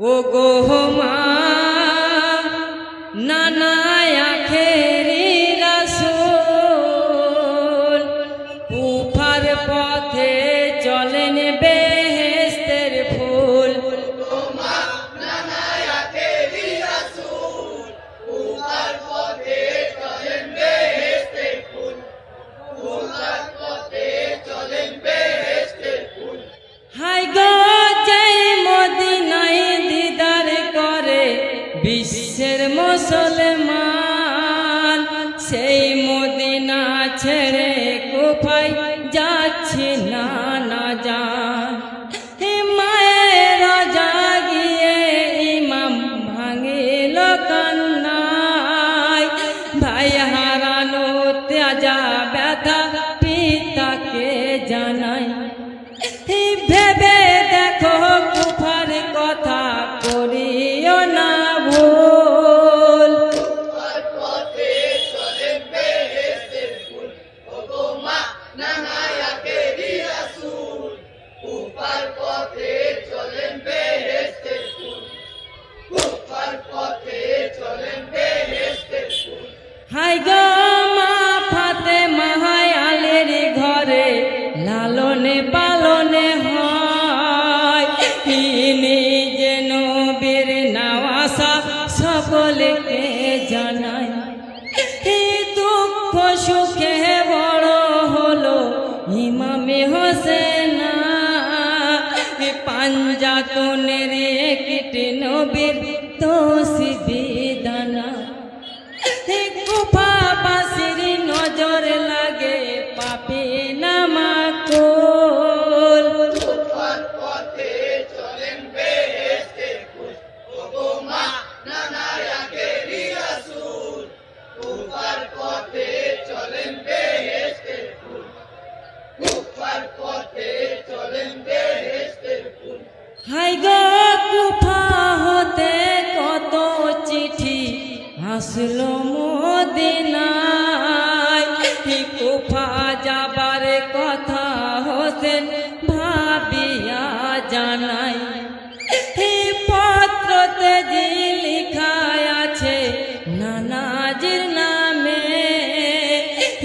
ও গো মা নানা আখেরি এই তিনি যেন বীর নাওয়াসা সকলকে জানায় এই দুঃখ সুখে বড় হলো ইমামে হোসেনা। পাঞ্জাতনের একটি নবীর তো বিদানা হাই গো কুফা হতে কত চিঠি আসলো মদিনায়। কুফা, যাবার কথা হোসেন ভাবিয়া জানাই। এই পত্রতে যে লেখা আছে নানাজির নামে।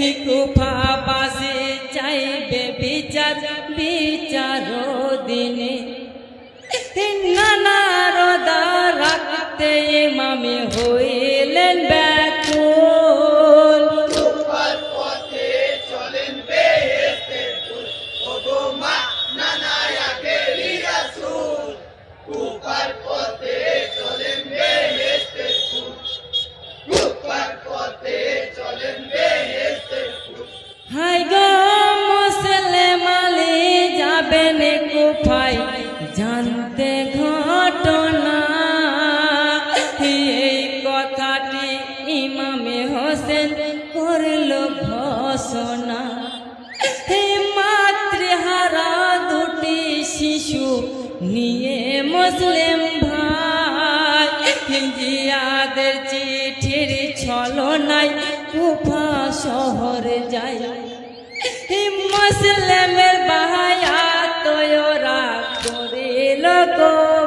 এই কুফাবাসী চাইবে বিচার বিচার দিনে। নানার রাখতে মামি হইলেন ব্যাকুল। হাই জানতে ঘটনা। এই কথাটি ইমামে হোসেন করল ঘোষণা। হে মাতৃহারা, দুটি শিশু নিয়ে মুসলিম ভাই। জিয়াদের চিঠির ছলনায় কুফা শহর যায়। মুসলিমের বাহায়া তোরা করিল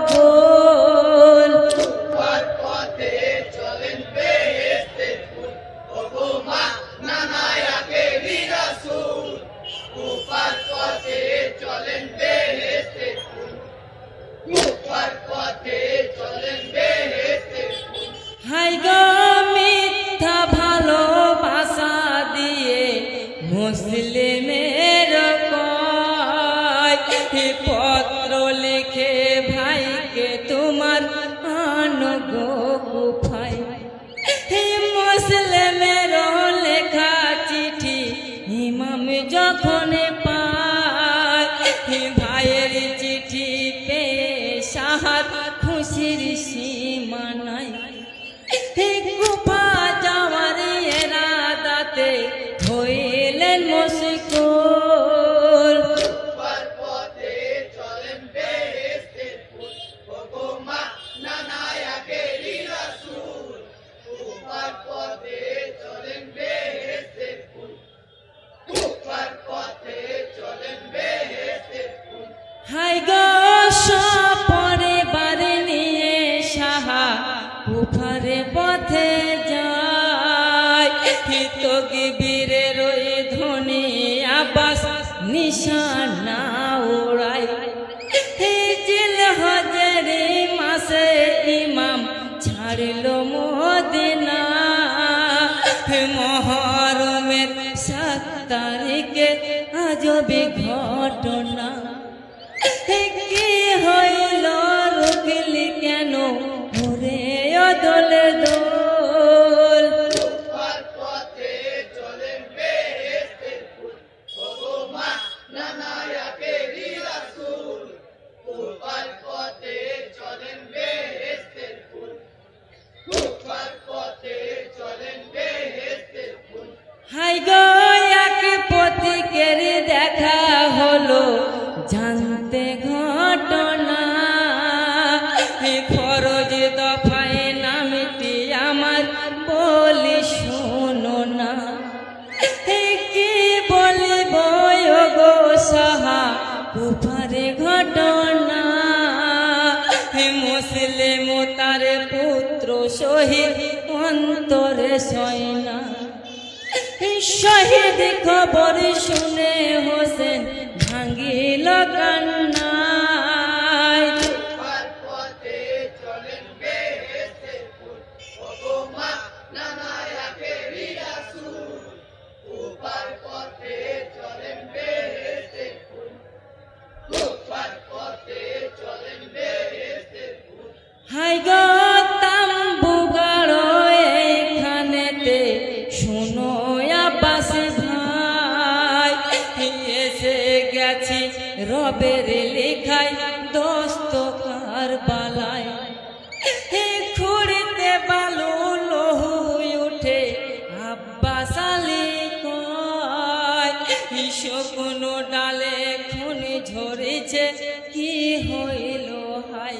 কুফারে পথে যায়। হিতগিবিরের রয়ে ধ্বনি আবাস নিশানা ওড়াই হিজিল হজেরি মাসে ইমাম ছাড়িল মদিনা। মহরমের সাত তারিখে আজবে ঘটনা। কি হইল রুকলি কেন? হে ফরজ দফায় নামটি আমার বলি শোনো না। কি বলিব গো সাহা কুফারে ঘটনা। মুসলিম, তার পুত্র শহীদ অন্তরে সয়না। শহীদ খবর শুনে হোসেন ভাঙ্গিল কান্নায় রবের লেখায় দস্তকার বালায় হে খুঁড়তে বালু লহু উঠে আব্বাস আলী কোনো ডালে খুনি ঝরেছে, কি হইল হাই